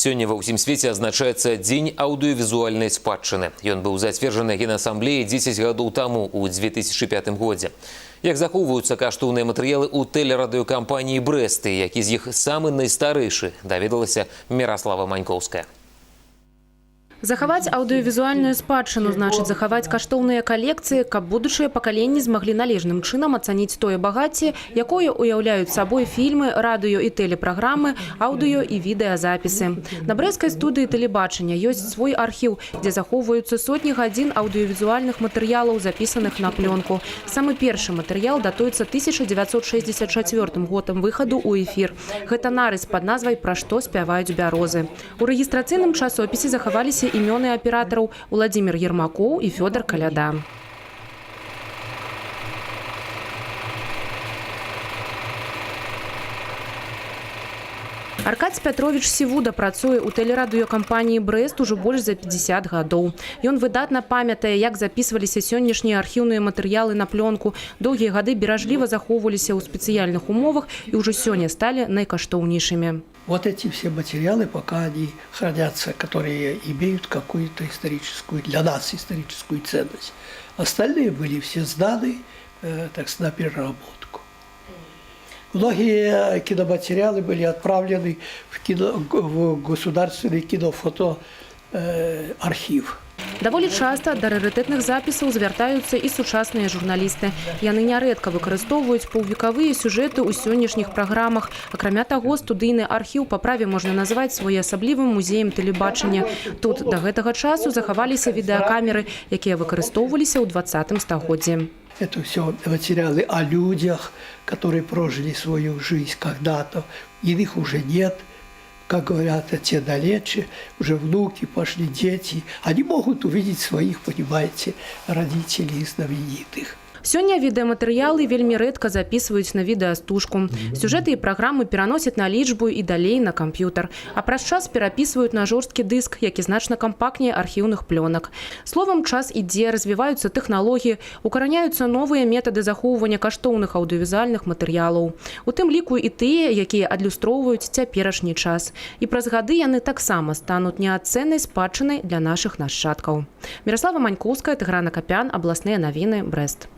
Сёння ва ўсім свеце адзначаецца дзень аўдыёвізуальнай спадчыны. Ён быў зацверджаны генасамблеяй 10 гадоў таму ў 2005 годзе. Як захоўваюцца каштоўныя матэрыялы ў тэлерадыёкампаніі Брэсты, які з іх самы найстарэйшы, даведалася Міраслава Манькоўская. Захаваць аўдыёвізуальную спадчыну значыць захаваць каштоўныя калекцыі, каб будучыя пакаленні змаглі належным чынам ацаніць тое багацце, якое ўяўляюць сабой фільмы, радыё і тэлепраграмы, аўдыё і відэазапісы. На брэскай студыі тэлебачання ёсць свой архіў, дзе захоўваюцца сотні гадзін аўдыёвізуальных матэрыялаў, запісаных на плёнку. Самы першы матэрыял датуецца 1964 годам выхаду ў эфір. Гэта нарыс пад назвай пра што спяваюць бярозы. У рэгістрацыйным часопісе захаваліся імёны аператараў Уладзімир Ермакоў і Фёдор Каляда. Аркадзь Пятрович Сівуда працуе ў тэлерадыёкампаніі Брэст ужо больш за 50 гадоў. Ён выдатна памятае, як запісваліся сённяшнія архіўныя матэрыялы на плёнку. Доўгія гады беражліва захоўваліся ў спецыяльных умовах і ўжо сёння сталі найкаштоўнейшымі. Вот эти все материалы, пока они хранятся, которые имеют какую-то историческую, для нас историческую ценность. Остальные были все сданы, э, так сказать, на переработку. Многие киноматериалы были отправлены в, кино, в государственный кинофото э, архив. Даволі часта да рарытэтных запісаў звяртаюцца і сучасныя журналісты. Яны нярэдка выкарыстоўваюць паўвекавыя сюжэты ў сённяшніх праграмах. Акрамя таго, студыйны архіў па праве можна назваць своеасаблівым музеем тэлебачання. Тут да гэтага часу захаваліся відэакамеры, якія выкарыстоўваліся ў 20 стагоддзі. Это все материалы о людях, которые прожили свою жизнь когда-то. Иных уже нет. Как говорят, те далече, уже внуки пошли, дети. Они могут увидеть своих, понимаете, родителей знаменитых. Сёння відэаматэрыялы вельмі рэдка запісваюць на відэастужку. Сюжэты і праграмы пераносяць на лічбу і далей на камп'ютар. А праз час перапісваюць на жорсткі дыск, які значна кампактней архіўных плёнак. Словам, час ідзе, развіваюцца тэхналогіі, укараняюцца новыя метады захоўвання каштоўных аўдыёвізуальных матэрыялаў. У тым ліку і тыя, якія адлюстроўваюць цяперашні час. І праз гады яны таксама стануць неацэннай спадчынай для нашых нашчадкаў. Міраслава Манькоўская, Тыграна Капян, абласныя навіны, Брэст.